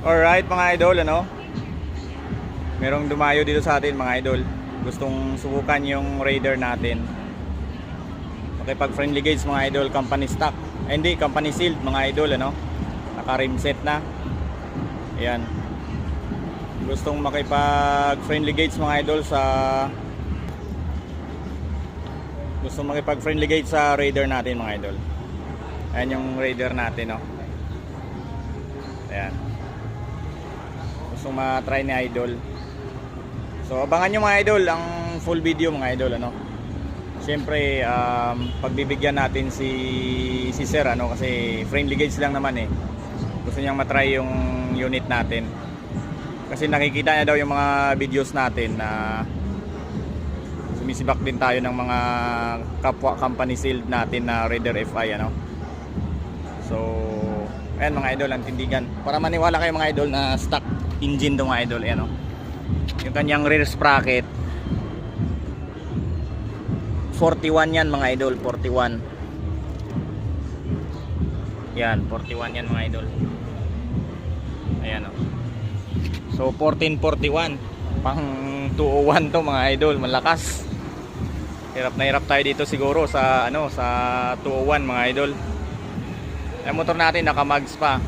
Alright mga idol, ano? Merong dumayo dito sa atin mga idol. Gustong subukan yung Raider natin. Okay, pag friendly gauge mga idol, company stock. Eh, hindi, company sealed mga idol, ano? Naka-rim set na. Ayan. Gustong makipag friendly gauge mga idol sa Gustong makipag friendly gauge sa Raider natin mga idol. Ayan yung Raider natin, no? Ayan gusto ma-try ni Idol. So abangan nyo mga idol ang full video mga idol ano. Siyempre um, pagbibigyan natin si si Sir ano kasi friendly gauge lang naman eh. Gusto niyang ma-try yung unit natin. Kasi nakikita niya daw yung mga videos natin na sumisibak din tayo ng mga kapwa company sealed natin na Raider FI ano. So ayan mga idol ang tindigan. Para maniwala kayo mga idol na stock engine to mga idol ayan o yung kanyang rear sprocket. 41 yan mga idol 41 yan 41 yan mga idol. Ayan o so 1441 pang 201 to mga idol malakas. Hirap na hirap tayo dito siguro sa ano sa 201 mga idol. Yung motor natin naka mags pa.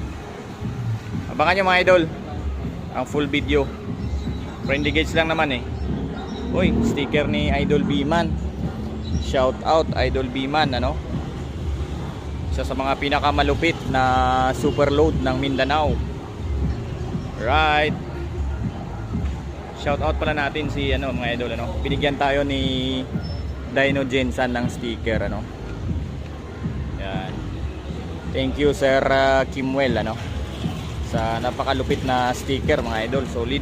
Abangan nyo mga idol ang full video. Friendly gauge lang naman eh. Uy sticker ni Idol Biman shout out Idol Biman ano? Isa sa mga pinakamalupit na super load ng Mindanao. Right. Shout out pala natin si ano mga idol ano? Binigyan tayo ni Dino Jensen ng sticker ano? Yan. Thank you sir uh, Kimwell ano sa napakalupit na sticker mga idol. Solid